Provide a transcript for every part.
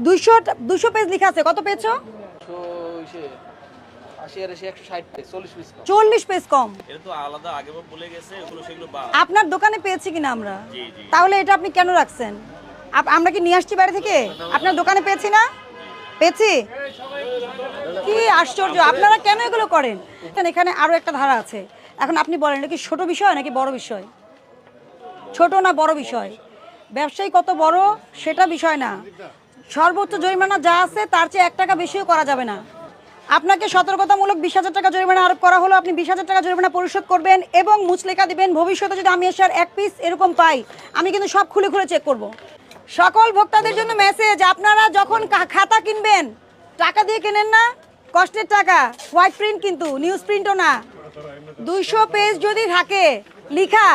দুইশো দুইশো পেজ লেখা আছে। কত পেয়েছ? চল্লিশ পেজ কম। এটা তো আলাদা আগে বলে গেছে ওগুলো সেগুলো আপনার দোকানে পেয়েছি কিনা আমরা? জি, জি। তাহলে এটা আপনি কেন রাখছেন? আমরা কি নিয়ে আসছি বাইরে থেকে? আপনার দোকানে পেয়েছি না? পেয়েছি? কি আশ্চর্য! আপনারা কেন এগুলো করেন? এখানে- এখানে আরও একটা ধারা আছে। এখন আপনি বলেন এটা কি ছোট বিষয় নাকি বড় বিষয়? ছোট না বড় বিষয়? ব্যবসায়ী কত বড় সেটা বিষয় না। সর্বোচ্চ জরিমানা যা আছে, তার চেয়ে এক টাকা বেশিও করা যাবে না। আপনাকে সতর্কতামূলক বিশ হাজার টাকা জরিমানা আরোপ করা হলো, আপনি বিশ হাজার টাকা জরিমানা পরিশোধ করবেন এবং মুচলেখা দিবেন। ভবিষ্যতে যদি আমি এসে আর এক পিস এরকম পাই, আমি কিন্তু সব খুলে খুলে চেক করব। সকল ভোক্তাদের জন্য মেসেজ আপনারা যখন খাতা কিনবেন, টাকা দিয়ে কেনেন না, কষ্টের টাকা হোয়াইট প্রিন্ট কিন্তু নিউজ প্রিন্টও না। দুইশো পেজ যদি থাকে, লিখা,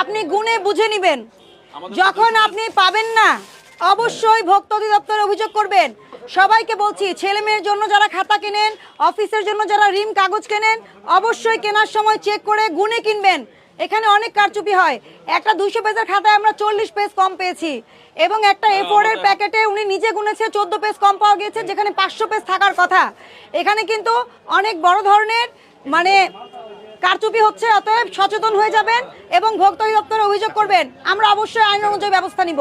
আপনি গুনে বুঝে নেবেন। যখন আপনি পাবেন না অবশ্যই ভোক্তা অধিদপ্তরে অভিযোগ করবেন। সবাইকে বলছি ছেলে মেয়ের জন্য যারা খাতা কেনেন অফিসের জন্য যারা রিম কাগজ কেনেন অবশ্যই কেনার সময় চেক করে গুনে কিনবেন। এখানে অনেক কারচুপি হয়। একটা দুইশো পেজের খাতায় আমরা চল্লিশ পেজ কম পেয়েছি। এবং একটা এ এর প্যাকেটে উনি নিজে গুনেছে চোদ্দ পেজ কম পাওয়া গিয়েছে যেখানে পাঁচশো পেজ থাকার কথা। এখানে কিন্তু অনেক বড় ধরনের মানে কারচুপি হচ্ছে অতএব সচেতন হয়ে যাবেন এবং ভোক্তা অধিদপ্তরে অভিযোগ করবেন। আমরা অবশ্যই আইন অনুযায়ী ব্যবস্থা নিব।